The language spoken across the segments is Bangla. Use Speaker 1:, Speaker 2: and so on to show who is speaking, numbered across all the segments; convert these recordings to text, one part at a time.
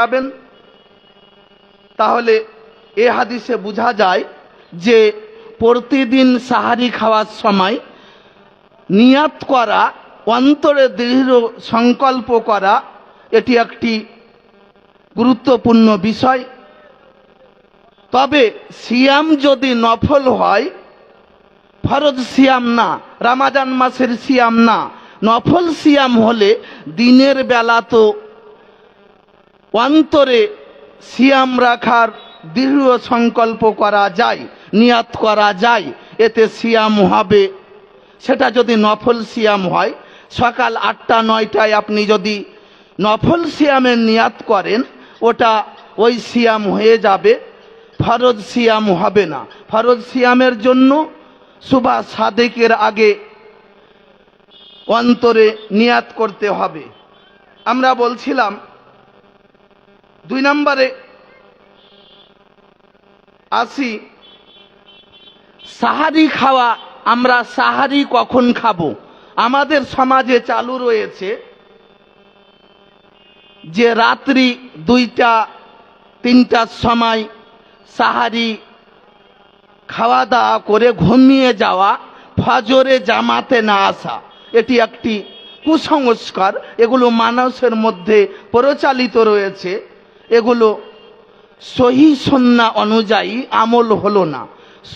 Speaker 1: যাবেন তাহলে এ হাদিসে বোঝা যায় যে প্রতিদিন সাহারি খাওয়ার সময় নিয়াত করা, অন্তরে দৃঢ় সংকল্প করা, এটি একটি গুরুত্বপূর্ণ বিষয়। তবে সিয়াম যদি নফল হয়, ফরজ সিয়াম না, রামাজান মাসের সিয়াম না, নফল সিয়াম হলে দিনের বেলা তো অন্তরে সিয়াম রাখার দৃঢ় সংকল্প করা যায়, নিয়াত করা যায়, এতে সিয়াম হবে। সেটা যদি নফল সিয়াম হয়, সকাল আটটা, নয়টায় আপনি যদি নফল সিয়ামের নিয়াত করেন, ওটা ওই সিয়াম হয়ে যাবে, ফরজ সিয়াম হবে না। ফরজ সিয়ামের জন্য সুবা সাদেকের আগে অন্তরে নিয়াত করতে হবে। আমরা বলছিলাম দুই নম্বরে আসি, সাহারি খাওয়া আমরা সাহারি কখন খাব? আমাদের সমাজে চালু রয়েছে যে রাত্রি দুইটা, তিনটার সময় সাহারি খাওয়া দাওয়া করে ঘুমিয়ে যাওয়া, ফজরে জামাতে না আসা, এটি একটি কুসংস্কার। এগুলো মানুষের মধ্যে প্রচালিত রয়েছে। এগুলো সহি সন্না অনুযায়ী আমল হলো না।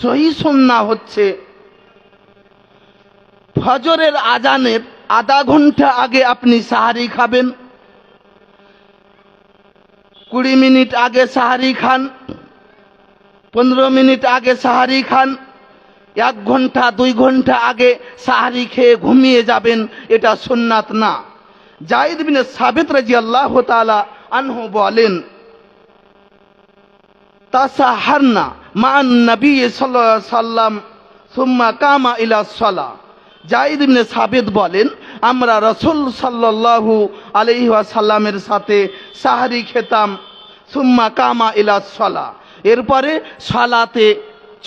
Speaker 1: সহি সন্না হচ্ছে ফজরের আজানের আধা ঘণ্টা আগে আপনি সাহারি খাবেন, কুড়ি মিনিট আগে সাহারি খান, পনেরো মিনিট আগে সাহারি খান, এক ঘণ্টা, দুই ঘণ্টা আগে সাহারি খেয়ে ঘুমিয়ে যাবেন, এটা সুন্নাত না। জাহিদ বিন সাবিত রাজি আল্লাহ তালা আনহু বলেন, তাসাহারনা মান নবী সাল্লাম, সুম্মা কামা ইলা সালা। জাহিদ ইবনে সাবিত বলেন, আমরা রসুল সাল্লাল্লাহু আলাইহি ওয়াসাল্লামের সাথে সাহারি খেতাম, সুম্মা কামা ইলা সলা। এরপরে সলাতে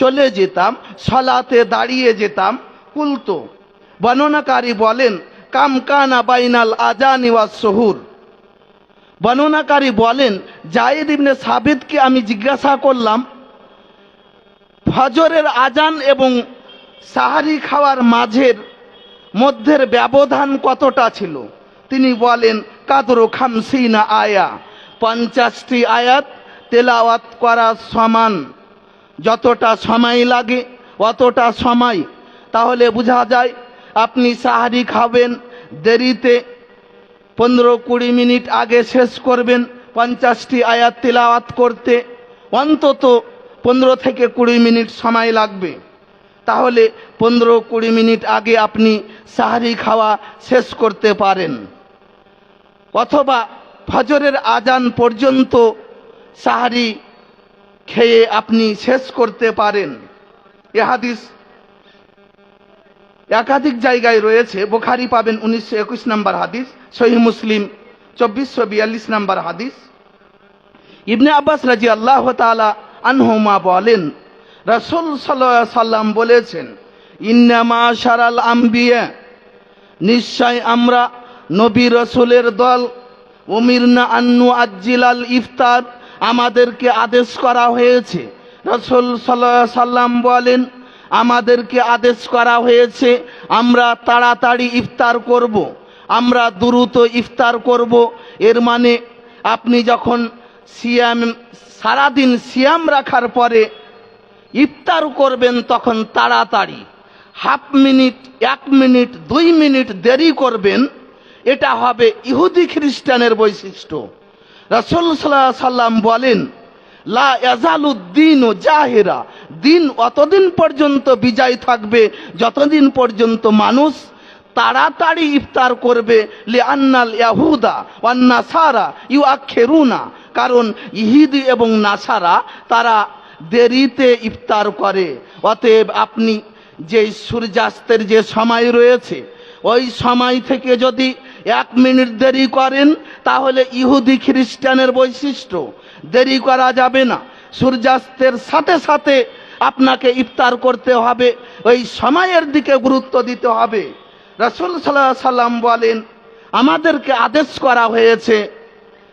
Speaker 1: চলে যেতাম, সলাতে দাঁড়িয়ে যেতাম, কুলতো। বর্ণনাকারী বলেন, কাম কানা বাইনাল আজানি ওয়াস সহুর বর্ণনাকারী বলেন জায়েদ ইবনে সাবিদকে আমি জিজ্ঞাসা করলাম, ফজরের আজান এবং সাহারি খাওয়ার মাঝের মধ্যের ব্যবধান কতটা ছিল? তিনি বলেন, কাদর খামসিনা আয়া, পঞ্চাশটি আয়াত তেলাওয়াত করা সমান। যতটা সময় লাগে, অতটা সময়। তাহলে বোঝা যায়, আপনি সাহারি খাবেন দেরিতে পনেরো কুড়ি মিনিট আগে শেষ করবেন পঞ্চাশটি আয়াত তিলাওয়াত করতে। অন্তত পনেরো থেকে কুড়ি মিনিট সময় লাগবে। তাহলে পনেরো কুড়ি মিনিট আগে আপনি সাহারি খাওয়া শেষ করতে পারেন। অথবা ফজরের আজান পর্যন্ত সাহারি খেয়ে আপনি শেষ করতে পারেন। এ হাদিস একাধিক জায়গায় রয়েছে। বোখারি পাবেন উনিশশো একুশ নম্বর হাদিস সহি মুসলিম চব্বিশশো বিয়াল্লিশ নম্বর হাদিস। ইবনে আব্বাস রাজি আল্লাহ তালা আনহুমা বলেন, রসুল সাল্লাম বলেছেন, ইন্নামা সারাল আম্বিয়া, নিশ্চয় আমরা নবী রসুলের দল, উমিরনা আন্নু আজ্জিলাল ইফতার, আমাদেরকে আদেশ করা হয়েছে। রসুল সাল্লাম বলেন আমাদেরকে আদেশ করা হয়েছে, আমরা তাড়াতাড়ি ইফতার করব। আমরা দ্রুত ইফতার করব। এর মানে আপনি যখন সিয়াম, সারাদিন সিয়াম রাখার পরে ইফতার করবেন তখন তাড়াতাড়ি। হাফ মিনিট, এক মিনিট, দুই মিনিট দেরি করবেন, এটা হবে ইহুদি খ্রিস্টানের বৈশিষ্ট্য। রসুল সাল্লাম বলেন লা এজালুদ্দিন ও জাহেরা। দিন অতদিন পর্যন্ত বিজয় থাকবে, যতদিন পর্যন্ত মানুষ তাড়াতাড়ি ইফতার করবে লে আন্নাল ইয়াহুদা ওয়ান্না সারা ইউ আখেরুনা কারণ ইহিদি এবং নাসারা, তারা দেরিতে ইফতার করে। অতএব আপনি যে সূর্যাস্তের যে সময় রয়েছে, ওই সময় থেকে যদি এক মিনিট দেরি করেন, তাহলে ইহুদি খ্রিস্টানের বৈশিষ্ট্য। দেরি করা যাবে না। সূর্যাস্তের সাথে সাথে আপনাকে ইফতার করতে হবে। ওই সময়ের দিকে গুরুত্ব দিতে হবে। রসুল সাল্লাহ সাল্লাম বলেন, আমাদেরকে আদেশ করা হয়েছে,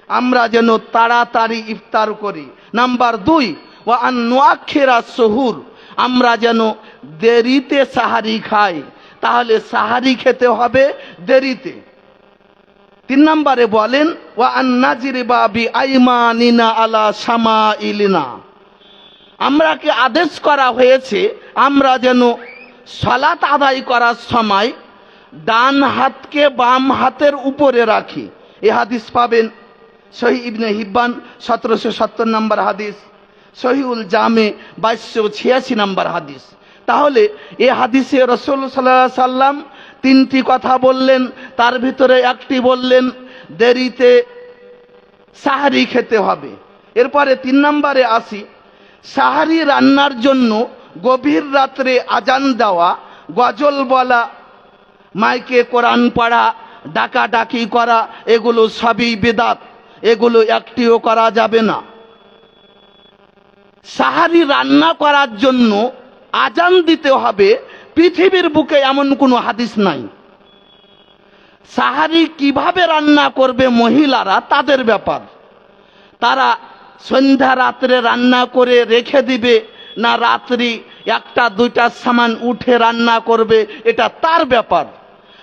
Speaker 1: আমরা যেন তাড়াতাড়ি ইফতার করি। নাম্বার দুই ও আন্নাক্ষেরা শহুর আমরা যেন দেরিতে সাহারি খাই। তাহলে সাহারি খেতে হবে দেরিতে। তিন নম্বরে বলেন ও আন্নাজির বাবি আইমানিনা আলা সামা আমরাকে আদেশ করা হয়েছে, আমরা যেন সলাত আদায় করার সময় ডান হাতকে বাম হাতের উপরে রাখি। এ হাদিস পাবেন সহি ইবনে হিব্বান, সতেরোশো সত্তর নম্বর হাদিস, সহিউল জামে, বাইশশো ছিয়াশি নম্বর হাদিস। তাহলে এ হাদিসে রসুল সাল্লাহ সাল্লাম তিনটি কথা বললেন, তার ভিতরে একটি বললেন, দেরিতে সাহারি খেতে হবে। এরপরে তিন নম্বরে আসি, সাহারি রান্নার জন্য গভীর রাত্রে আজান দেওয়া, গজল বলা, মাইকে কোরআন পড়া, ডাকাডাকি করা, এগুলো সবই বেদাত, এগুলো একটিও করা যাবে না। সাহারি রান্না করার জন্য আজান দিতে হবে পৃথিবীর বুকে এমন কোনো হাদিস নাই। সাহারি কীভাবে রান্না করবে মহিলারা, তাদের ব্যাপার। তারা সন্ধ্যা রাত্রে রান্না করে রেখে দিবে, না রাত্রি একটা দুইটার সামান উঠে রান্না করবে, এটা তার ব্যাপার।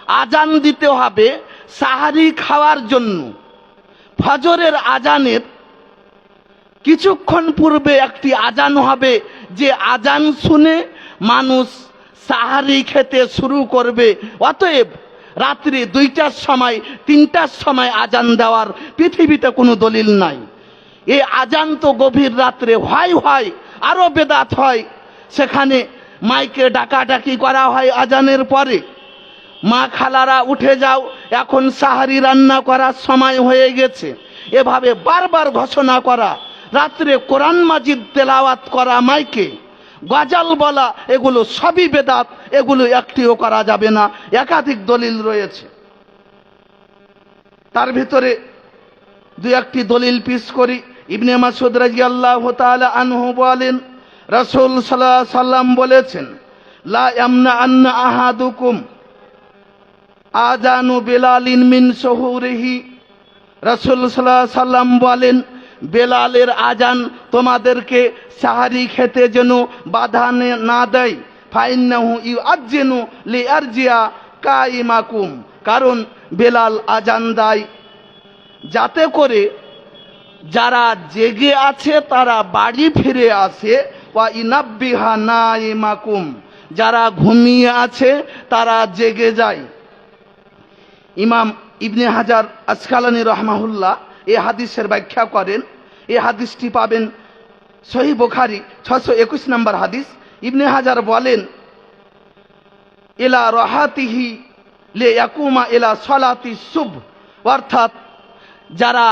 Speaker 1: আজান দিতে হবে সাহারি খাওয়ার জন্য। ফজরের আজানের কিছুক্ষণ পূর্বে একটি আজান হবে, যে আজান শুনে মানুষ সাহারি খেতে শুরু করবে। অতএব রাত্রি দুইটার সময়, তিনটার সময় আজান দেওয়ার পৃথিবীতে কোনো দলিল নাই। এই আজান তো গভীর রাত্রে হয় হয় আরও বেদাত হয়। সেখানে মাইকে ডাকাডাকি করা হয় আজানের পরে। মা খালারা উঠে যাও, এখন সাহারি রান্না করার সময় হয়ে গেছে। এভাবে বারবার ঘোষণা করা। রাত্রে কোরআন মাজিদ তেলাওয়াত করা মাইকে। গজাল বলা, এগুলো সবই বেদাত, এগুলো একটিও করা যাবে না, একাধিক দলিল রয়েছে। তার ভিতরে দু একটি দলিল পিস করি। ইবনে মাসুদ রাজি আল্লাহ আনহু বলেন, রসুল সাল্লাহ সাল্লাম বলেছেন, লা ইয়ামনা আন্না আহাদুকুম আজানু বেলালিন মিন শহুরিহি। রসুল সাল্লাহ সাল্লাম বলেন বেলালের আজান তোমাদেরকে সাহারি খেতে যেন বাধা নে- দেয়। ফাইন্নাহু ইউ আজ্জেনু লি আরজিয়া কাইমাকুম। কারণ বেলাল আজান দেয়। যাতে করে যারা জেগে আছে, তারা বাড়ি ফিরে আসে। ওয়া ইনাব্বিহা নাইমাকুম। যারা ঘুমিয়ে আছে, তারা জেগে যায়। ইমাম ইবনে হাজার আসকালানি রহমাহুল্লাহ এই হাদিসের ব্যাখ্যা করেন, এ হাদিসটি পাবেন সহি বোখারি ছশো একুশ নম্বর হাদিস। ইবনে হাজার বলেন এলা রহাতিহি লে ইয়াকুমা এলা সলাতি শুভ অর্থাৎ যারা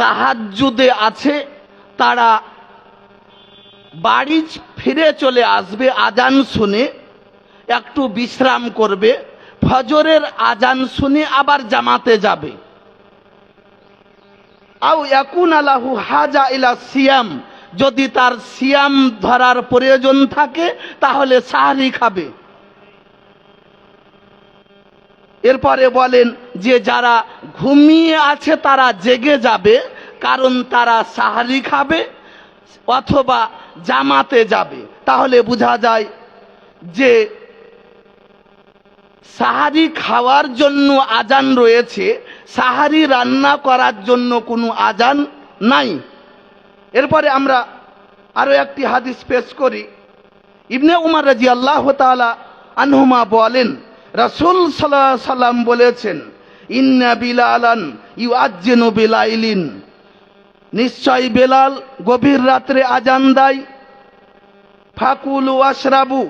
Speaker 1: তাহাজ্জুদে আছে, তারা বাড়ি ফিরে চলে আসবে আজান শুনে, একটু বিশ্রাম করবে, ফজরের আজান শুনে আবার জামাতে যাবে। আলাহু হাজা ইলা সিয়াম। যদি তার সিয়াম ধরার প্রয়োজন থাকে, তাহলে সাহারি খাবে। এরপরে বলেন যে যারা ঘুমিয়ে আছে, তারা জেগে যাবে, কারণ তারা সাহারি খাবে অথবা জামাতে যাবে। তাহলে বোঝা যায় যে সাহারি খাওয়ার জন্য আজান রয়েছে সাহারি রান্না করার জন্য কোনো আজান নাই। এরপরে আমরা আরও একটি হাদিস পেশ করি। ইবনে উমার রাজি আল্লাহ তালা আনহুমা বলেন, রাসুল সাল্লাহ সাল্লাম বলেছেন, ইন্না বিলালান ইউ আজ্জেনু বিলাইলিন। নিশ্চয় বেলাল গভীর রাত্রে আজান দেয়। ফাকুলু আশরাবু,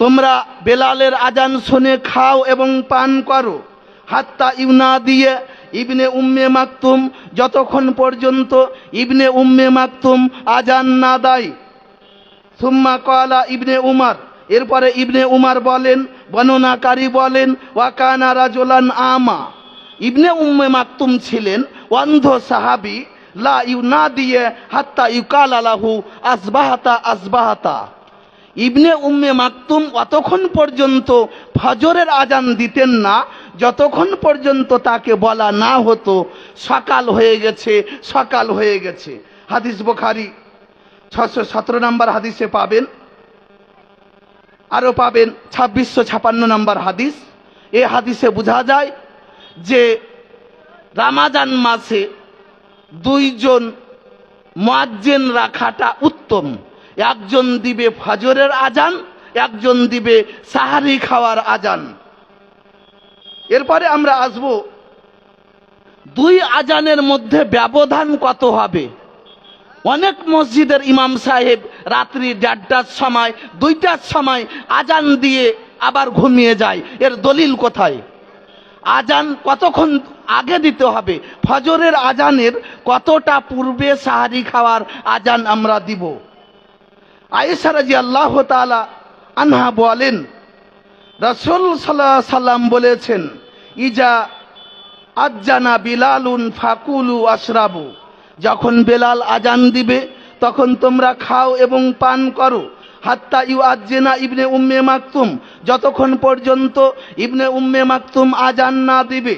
Speaker 1: তোমরা বেলালের আজান শুনে খাও এবং পান করো। হাত্তা ইউনা দিয়ে ইবনে উম্মে মাকতুম, যতক্ষণ পর্যন্ত ইবনে উম্মে মাকতুম আজান না দেয়। সুম্মা কলা ইবনে উমার, এরপরে ইবনে উমার বলেন, বর্ণনাকারী বলেন ওয়াকানা রাজুলান আমা। ইবনে উম্মে মাকতুম ছিলেন অন্ধ সাহাবি, লা ইউ না দিয়ে হাত্তা ইউকাল আলাহু আসবাহাতা আসবাহাতা ইবনে উম্মে মাকতুম অতক্ষণ পর্যন্ত ফজরের আজান দিতেন না। যতক্ষণ পর্যন্ত তাকে বলা না হতো, সকাল হয়ে গেছে, সকাল হয়ে গেছে। হাদিস বোখারি, ছশো সতেরো নম্বর হাদিসে পাবেন। আরও পাবেন ছাব্বিশশো ছাপান্ন নম্বর হাদিস। এ হাদিসে বোঝা যায় যে রামাজান মাসে দুইজন মোয়াজ্জেন রাখাটা উত্তম। একজন দিবে ফজরের আজান, একজন দিবে সাহারি খাওয়ার আজান। এরপরে আমরা আসব, দুই আজানের মধ্যে ব্যবধান কত হবে? অনেক মসজিদের ইমাম সাহেব রাত্রি দেড়টার সময়, দুইটার সময় আজান দিয়ে আবার ঘুমিয়ে যায়। এর দলিল কোথায়? আজান কতক্ষণ আগে দিতে হবে? ফজরের আজানের কতটা পূর্বে সাহারি খাওয়ার আজান আমরা দিব? আয়েসারাজি আল্লাহ তালা আনহা বলেন, রসুল সাল্লাহ সাল্লাম বলেছেন, ইজা আজ্জানা বিলালুন ফাকুলু আশরাবু। যখন বেলাল আজান দিবে, তখন তোমরা খাও এবং পান করো। হাত্তা ইউ আজ্জেনা ইবনে উম্মে মাকতুম, যতক্ষণ পর্যন্ত ইবনে উম্মে মাকতুম আজান না দিবে।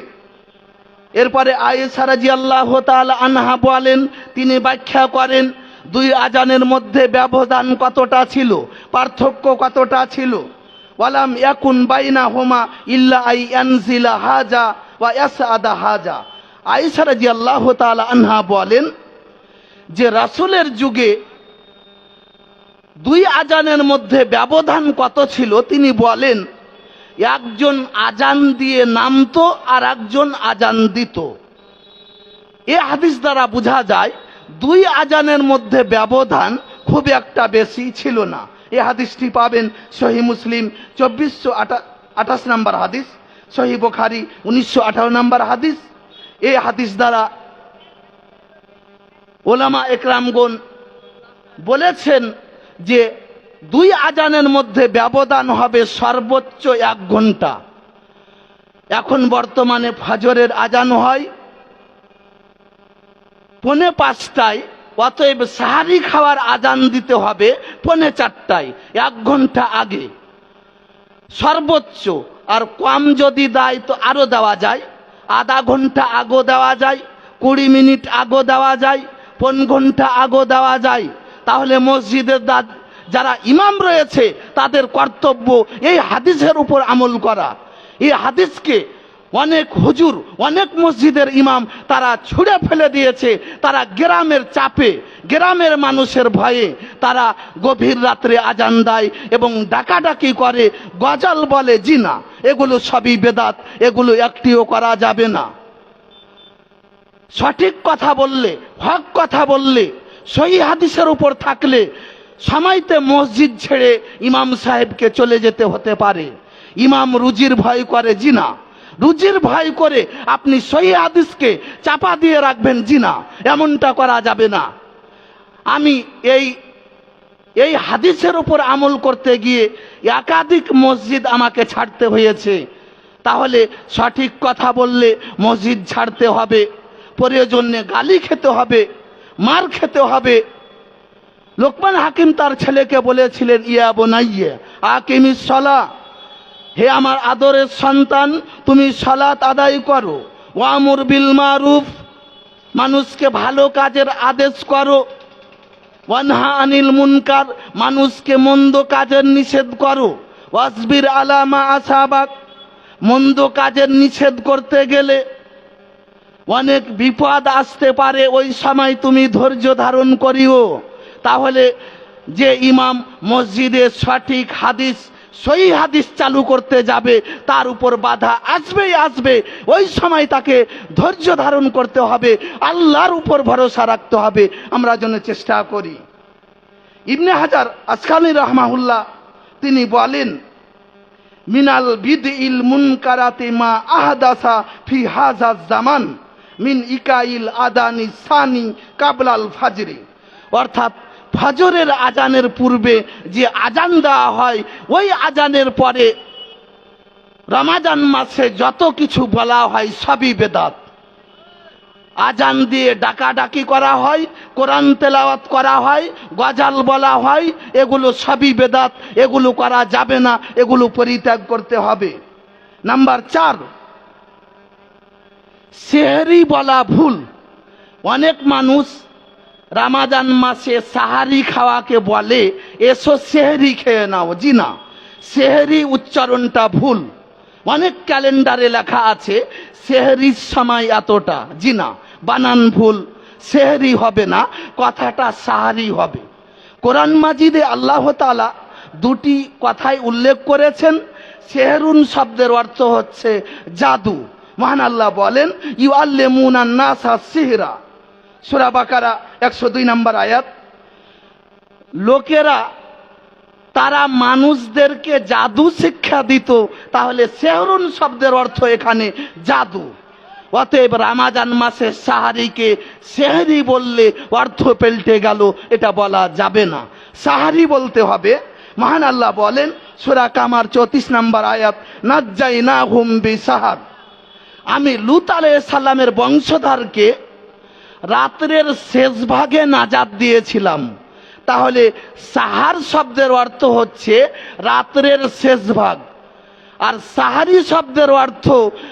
Speaker 1: এরপরে আয়েসারাজি আল্লাহ তাল আনহা বলেন, তিনি ব্যাখ্যা করেন দুই আজানের মধ্যে ব্যবধান কতটা ছিল? পার্থক্য কতটা ছিল? ওয়ালাম ইয়াকুন বাইনা হোমা ইল্লা আই ইয়ানজিলা হাজা ওয়া ইয়াসআদা হাজা। আয়েসারাজি আল্লাহ তাল আনহা বলেন যে রাসূলের যুগে দুই আজানের মধ্যে ব্যবধান কত ছিল? তিনি বলেন, একজন আজান দিয়ে নামতো আর একজন আজান দিত। এ হাদিস দ্বারা বোঝা যায় দুই আজানের মধ্যে ব্যবধান খুব একটা বেশি ছিল না। এ হাদিসটি পাবেন সহি মুসলিম চব্বিশশো আঠাশ নম্বর হাদিস, সহি বোখারি উনিশশো আঠারো নম্বর হাদিস। এ হাদিস দ্বারা ওলামা একরামগণ বলেছেন যে দুই আজানের মধ্যে ব্যবধান হবে সর্বোচ্চ এক ঘণ্টা। এখন বর্তমানে ফজরের আজান হয় পনে পাঁচটায়, অতএব সাহারি খাওয়ার আজান দিতে হবে পনে চারটায়, এক ঘণ্টা আগে। সর্বোচ্চ, আর কম যদি দেয় তো আরও দেওয়া যায়। আধা ঘণ্টা আগো দেওয়া যায়, কুড়ি মিনিট আগো দেওয়া যায়, পন ঘণ্টা আগো দেওয়া যায়। তাহলে মসজিদের যারা ইমাম রয়েছে, তাদের কর্তব্য এই হাদিসের উপর আমল করা। এই হাদিসকে অনেক হুজুর, অনেক মসজিদের ইমাম তারা ছুঁড়ে ফেলে দিয়েছে, তারা গ্রামের চাপে, গ্রামের মানুষের ভয়ে, তারা গভীর রাত্রে আজান দেয় এবং ডাকাডাকি করে, গজাল বলে জিনা এগুলো সবই বেদাত, এগুলো একটিও করা যাবে না। সঠিক কথা বললে, হক কথা বললে, সহি হাদিসের উপর থাকলে, সময়তে মসজিদ ছেড়ে ইমাম সাহেবকে চলে যেতে হতে পারে। ইমাম রুজির ভয় করে জিনা রুজির ভয় করে আপনি সহি হাদিসকে চাপা দিয়ে রাখবেন জিনা, এমনটা করা যাবে না। আমি এই এই হাদিসের উপর আমল করতে গিয়ে একাধিক মসজিদ আমাকে ছাড়তে হয়েছে। তাহলে সঠিক কথা বললে মসজিদ ছাড়তে হবে, প্রয়োজনে গালি খেতে হবে, মার খেতে হবে। লোকমান হাকিম তার ছেলেকে বলেছিলেন, ইয়া বোনাইয়ে আকিমি সলা হে আমার আদরের সন্তান, তুমি সলাত আদায় করো। ওয়ামুর বিল মারুফ, মানুষকে ভালো কাজের আদেশ করো। ওয়ানহা আনিল মুনকার, মানুষকে মন্দ কাজের নিষেধ করো। ওয়াসবির আলামা আসাবাক, মন্দ কাজের নিষেধ করতে গেলে অনেক বিপদ আসতে পারে, ওই সময় তুমি ধৈর্য ধারণ করিও। তাহলে যে ইমাম মসজিদে সঠিক হাদিস সহি হাদিস চালু করতে যাবে, তার উপর বাধা আসবেই আসবে। ওই সময় তাকে ধৈর্য ধারণ করতে হবে, আল্লাহর উপর ভরসা রাখতে হবে। আমরা যেন চেষ্টা করি। ইবনে হাজার আসকানি রহমাহুল্লাহ, তিনি বলেন, মিনাল বিদ ইল মুনকারাতে মা আহদাসা ফি হাজা জামান মিন ইকাইল আদানি সানি কাবলাল ফাজরি। অর্থাৎ ফজরের আজানের পূর্বে যে আজান দেওয়া হয়, ওই আজানের পরে রমাজান মাসে যত কিছু বলা হয় সবই বেদাত। আজান দিয়ে ডাকাডাকি করা হয়, কোরআন তেলাওয়াত করা হয়, গজাল বলা হয়, এগুলো সবই বেদাত, এগুলো করা যাবে না, এগুলো পরিত্যাগ করতে হবে। নাম্বার চার, সেহরি বলা ভুল। অনেক মানুষ রামাজান মাসে সাহারি খাওয়াকে বলে, এসো সেহরি খেয়ে নাও, জি না। সেহরি উচ্চারণটা ভুল। অনেক ক্যালেন্ডারে লেখা আছে, সেহরির সময় এতটা, জি না। বানান ভুল। সেহরি হবে না, কথাটা সাহারি হবে। কোরআন মাজিদে আল্লাহ তালা দুটি কথাই উল্লেখ করেছেন। সেহরুন শব্দের অর্থ হচ্ছে জাদু। মহান আল্লাহ বলেন ইউ আল্লেমুন নাসা সিহরা। সুরা বাকারা একশো দুই নম্বর আয়াত। লোকেরা, তারা মানুষদেরকে জাদু শিক্ষা দিত, তাহলে সেহরুন শব্দের অর্থ এখানে জাদু। অতএব রামাজান মাসে সাহারিকে সেহরি বললে অর্থ পেল্টে গেল, এটা বলা যাবে না। সাহারি বলতে হবে, মহান আল্লাহ বলেন, সুরা কামার চৌত্রিশ নম্বর আয়াত নাজ্জাই না হুম বি সাহার আমি লুত আলাইহিস সালামের বংশধরকে রাত্রের শেষ ভাগে নাজাদ দিয়েছিলাম। তাহলে সাহার শব্দের অর্থ হচ্ছে রাত্রের শেষ ভাগ। আর সাহারি শব্দের অর্থ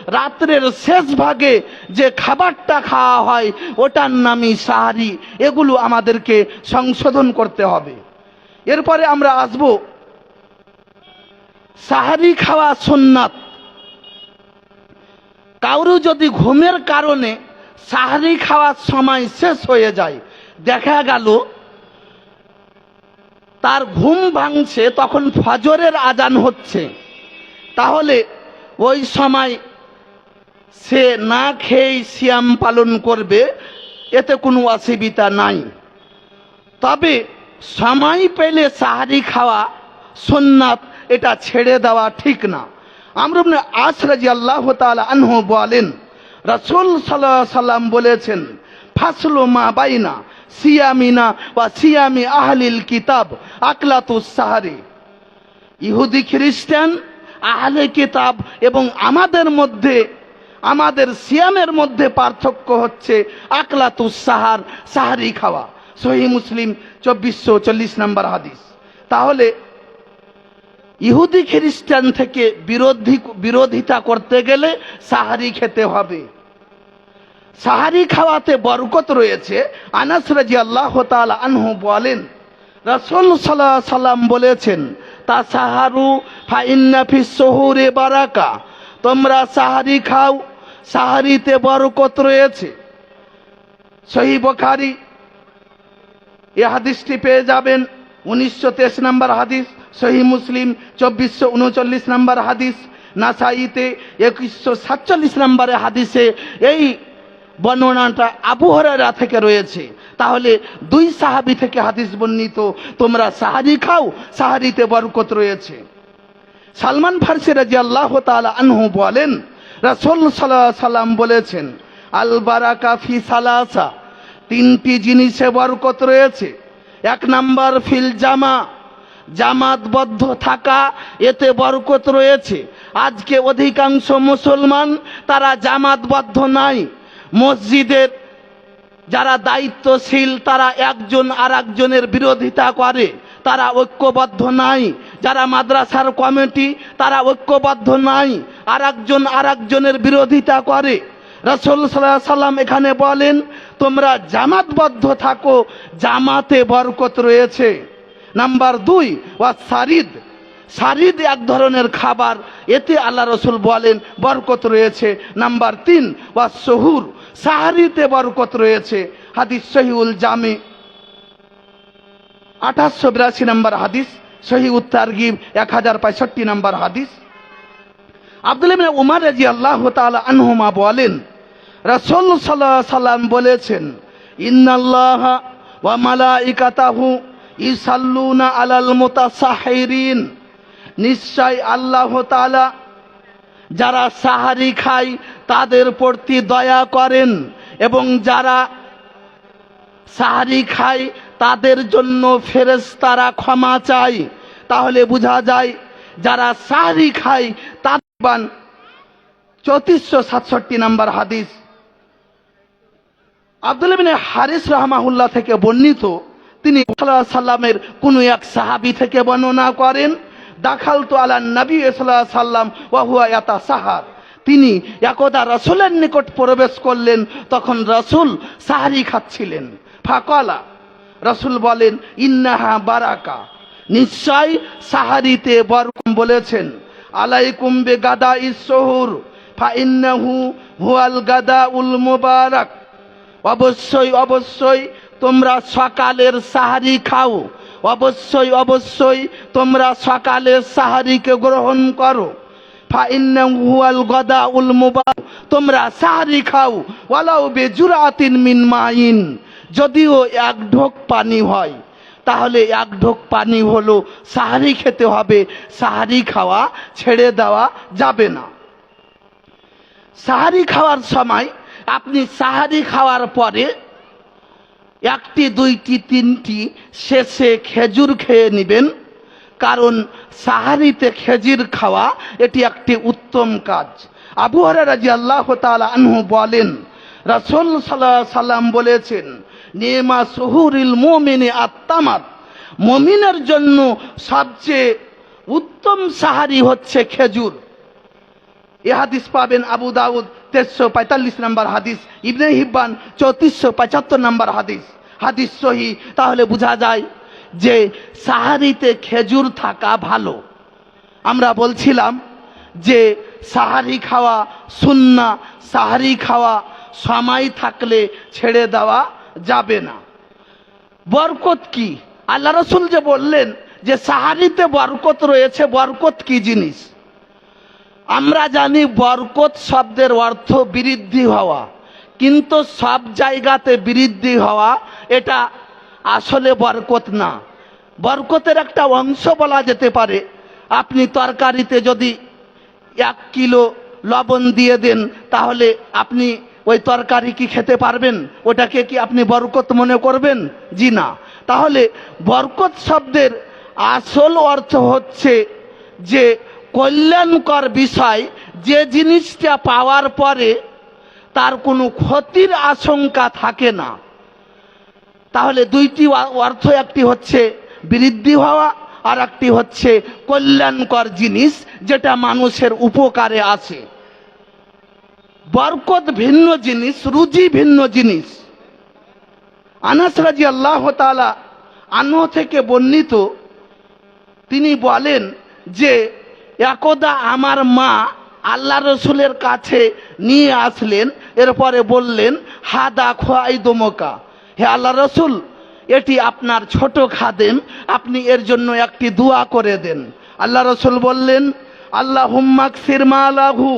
Speaker 1: রাত্রের শেষ ভাগে যে খাবারটা খাওয়া হয়, ওটার নামই সাহারি। এগুলো আমাদেরকে সংশোধন করতে হবে। এরপরে আমরা আসব। সাহারি খাওয়া সুন্নাত। কারও যদি ঘুমের কারণে সাহারি খাওয়ার সময় শেষ হয়ে যায়। দেখা গেল, তার ঘুম ভাঙছে, তখন ফজরের আজান হচ্ছে। তাহলে ওই সময় সে না খেয়েই সিয়াম পালন করবে, এতে কোনো অসুবিধা নাই। তবে সময় পেলে সাহারি খাওয়া সোননাথ এটা ছেড়ে দেওয়া ঠিক না। আমরা আসরাজি আল্লাহ তালা আনহু বলেন রসুল সাল্লাহ সাল্লাম বলেছেন, ফাসলু মা বাইনা সিয়ামিনা বা সিয়ামি আহলিল কিতাব আকলাতুস সাহারি। ইহুদি খ্রিস্টান, আহলে কিতাব এবং আমাদের মধ্যে, আমাদের সিয়ামের মধ্যে পার্থক্য হচ্ছে আকলাতুস সাহার, সাহারি খাওয়া। সহি মুসলিম চব্বিশশো চল্লিশ নম্বর হাদিস। তাহলে, ইহুদি খ্রিস্টান থেকে বিরোধী বিরোধিতা করতে গেলে সাহারি খেতে হবে। সাহারি খাওয়াতে বরকত রয়েছে। আনাস রাজি আল্লাহ আনহু বলেন, রসুল সাল্লাহ সাল্লাম বলেছেন তা সাহারু ফাইন্নাফি শহুরে বারাকা। তোমরা সাহারি খাও, সাহারিতে বরকত রয়েছে। সহি বখারি এ হাদিসটি পেয়ে যাবেন, উনিশশো তেইশ নম্বর হাদিস, সহি মুসলিম, চব্বিশশো উনচল্লিশ নম্বর হাদিস, নাসাইতে একুশশো সাতচল্লিশ নম্বরে হাদিসে এই বর্ণনাটা আবু হরারা থেকে রয়েছে। তাহলে দুই সাহাবি থেকে হাদিস বর্ণিত, তোমরা সাহারি খাও সাহারিতে বরকত রয়েছে। সালমান ফার্সি রাজি আল্লাহ তাআলা আনহু বলেন, রাসূল সাল্লাল্লাহু সাল্লাম বলেছেন, আল বারাকা ফি সালাসা, তিনটি জিনিসে বরকত রয়েছে। এক নাম্বার ফিল জামা, জামাতবদ্ধ থাকা, এতে বরকত রয়েছে। আজকে অধিকাংশ মুসলমান তারা জামাতবদ্ধ নাই। মসজিদের যারা দায়িত্বশীল, তারা একজন আর একজনের বিরোধিতা করে। তারা ঐক্যবদ্ধ নাই। যারা মাদ্রাসার কমিটি, তারা ঐক্যবদ্ধ নাই। আর একজন আর একজনের বিরোধিতা করে। রসুল সাল্লাহ সাল্লাম এখানে বলেন, তোমরা জামাতবদ্ধ থাকো, জামাতে বরকত রয়েছে। নাম্বার দুই ওয়া সারিদ সারিদ এক ধরনের খাবার। এতে আল্লাহ রসুল বলেন, বরকত রয়েছে। নাম্বার তিন বা শহুর সাহারিতে বরকত রয়েছে। হাদিস সহিউল জামে। আঠাশশো বিরাশি নম্বর হাদিস, সহি উত্তার গিব এক হাজার পঁয়ষট্টি নম্বর হাদিস। আব্দুল উমার রাজি আল্লাহ তাআলা আনহুমা বলেন, রাসূল আলাইহি সাল্লাম বলেছেন, ইন্নাল্লাহ ওয়া মালাইকাতাহু ইসাল্লুনা আলাল মুতাসাহিরিন। নিশ্চয় আল্লাহ তাআলা যারা সাহারি খায় তাদের প্রতি দয়া করেন এবং যারা সাহারি খায় তাদের জন্য ফেরেশতারা ক্ষমা চায়। তাহলে বোঝা যায়, যারা সাহারি খায় তাদের চৌত্রিশশো সাতষট্টি নম্বর হাদিস। আব্দুল হারিস রহমাহুল্লাহ থেকে বর্ণিত, তিনি সাল্লামের কোন এক সাহাবি থেকে বর্ণনা করেন দাখাল তো আলা নবী সাল্লাম ওয়াহুয়া ইয়াতা সাহার। তিনি একদা রসুলের নিকট প্রবেশ করলেন, তখন রসুল সাহারি খাচ্ছিলেন। ফাকলা, রসুল বলেন, ইন্নাহা বারাকা। নিশ্চয় সাহারিতে বরকম বলেছেন। আলাইকুম বে গাদা ইসহুর ফা ইন্নাহু হুয়াল গাদা উল মুবারাক। অবশ্যই অবশ্যই, তোমরা সকালের সাহারি খাও। অবশ্যই অবশ্যই তোমরা সকালের সাহারিকে গ্রহণ করো। তোমরা সাহারি খাও। ওয়ালাউ বেজুরাতিন মিন মাইন। যদিও এক ঢোক পানি হয়, তাহলে এক ঢোক পানি হলো সাহারি খেতে হবে। সাহারি খাওয়া ছেড়ে দেওয়া যাবে না। সাহারি খাওয়ার সময় আপনি সাহারি খাওয়ার পরে একটি, দুইটি, তিনটি শেষে খেজুর খেয়ে নেবেন। কারণ সাহারিতে খেজুর খাওয়া এটি একটি উত্তম কাজ। আবু রাজি আল্লাহ আনহু বলেন, রাসূল সাল্লাল্লাহু সাল্লাম বলেছেন, নেমা সহুরিল মোমিনে আত্মামাত মমিনের জন্য সবচেয়ে উত্তম সাহারি হচ্ছে খেজুর। এ হাদিস পাবেন আবু দাউদ তেরশো পঁয়তাল্লিশ নম্বর হাদিস, ইবনে হিব্বান চৌত্রিশশো পঁচাত্তর নম্বর হাদিস। হাদিস সহি, তাহলে বোঝা যায় যে সাহারিতে খেজুর থাকা ভালো। আমরা বলছিলাম যে সাহারি খাওয়া সুন্না, সাহারি খাওয়া সময় থাকলে ছেড়ে দেওয়া যাবে না। বরকত কি? আল্লাহ রসুল যে বললেন যে সাহারিতে বরকত রয়েছে, বরকত কি জিনিস? আমরা জানি বরকত শব্দের অর্থ বৃদ্ধি হওয়া। কিন্তু সব জায়গাতে বৃদ্ধি হওয়া এটা আসলে বরকত না। বরকতের একটা অংশ বলা যেতে পারে। আপনি তরকারিতে যদি এক কিলো লবণ দিয়ে দেন, তাহলে আপনি ওই তরকারি কি খেতে পারবেন? ওটাকে কি আপনি বরকত মনে করবেন? জি না। তাহলে বরকত শব্দের আসল অর্থ হচ্ছে যে কল্যাণকর বিষয়, যে জিনিসটা পাওয়ার পরে তার কোনো ক্ষতির আশঙ্কা থাকে না। তাহলে দুইটি অর্থ, একটি হচ্ছে বৃদ্ধি হওয়া আর একটি হচ্ছে কল্যাণকর জিনিস, যেটা মানুষের উপকারে আসে। বরকত ভিন্ন জিনিস, রুজি ভিন্ন জিনিস। আনাস রাজি আল্লাহ তালা আনহ থেকে বর্ণিত, তিনি বলেন যে একদা আমার মা আল্লাহ রসুলের কাছে নিয়ে আসলেন, এরপরে বললেন, হাদা খোয়াই দমকা। হে আল্লাহ রসুল, এটি আপনার ছোট খাদেম, আপনি এর জন্য একটি দোয়া করে দেন। আল্লাহ রসুল বললেন আল্লাহ হুম্মাক সিরমা আলাহু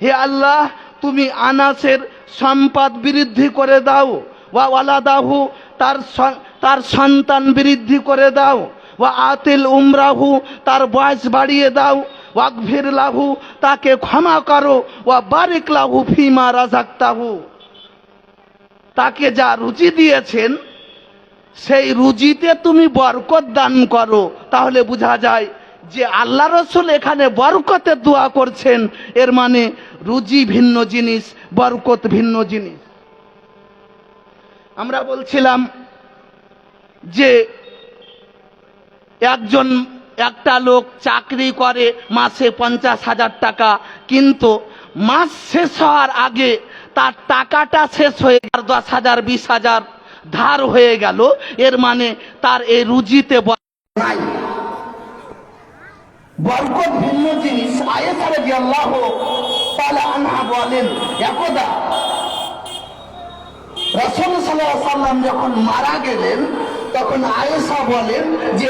Speaker 1: হে আল্লাহ, তুমি আনাসের সম্পদ বৃদ্ধি করে দাও, ওয়া ওয়ালাদাহু, তার তার সন্তান বৃদ্ধি করে দাও। ওয়া আতিল উমরাহু, তার বয়স বাড়িয়ে দাও। ওয়াকভির লাহু, তাকে ক্ষমা করো। ওয়া বারিক লাহু ফিমা রাজাক্তাহু তাকে যা রুচি দিয়েছেন, সেই রুজিতে তুমি বরকত দান করো। তাহলে বোঝা যায় যে আল্লাহ রসুল এখানে বরকতের দোয়া করছেন। এর মানে রুজি ভিন্ন জিনিস, বরকত ভিন্ন জিনিস। আমরা বলছিলাম যে একজন, একটা লোক চাকরি করে, মাসে পঞ্চাশ হাজার টাকা। কিন্তু মাস শেষ হওয়ার আগে তার টাকাটা শেষ হয়ে গেল, দশ হাজার, বিশ হাজার ধার হয়ে গেল। এর মানে তার এই রুজিতে বরকত ভিন্ন জিনিস। আয়েশা রাদিয়াল্লাহু তাআলা আনহা বলেন, একদা রাসূল সাল্লাল্লাহু সাল্লাম যখন মারা গেলেন, তখন আয়েশা বলেন যে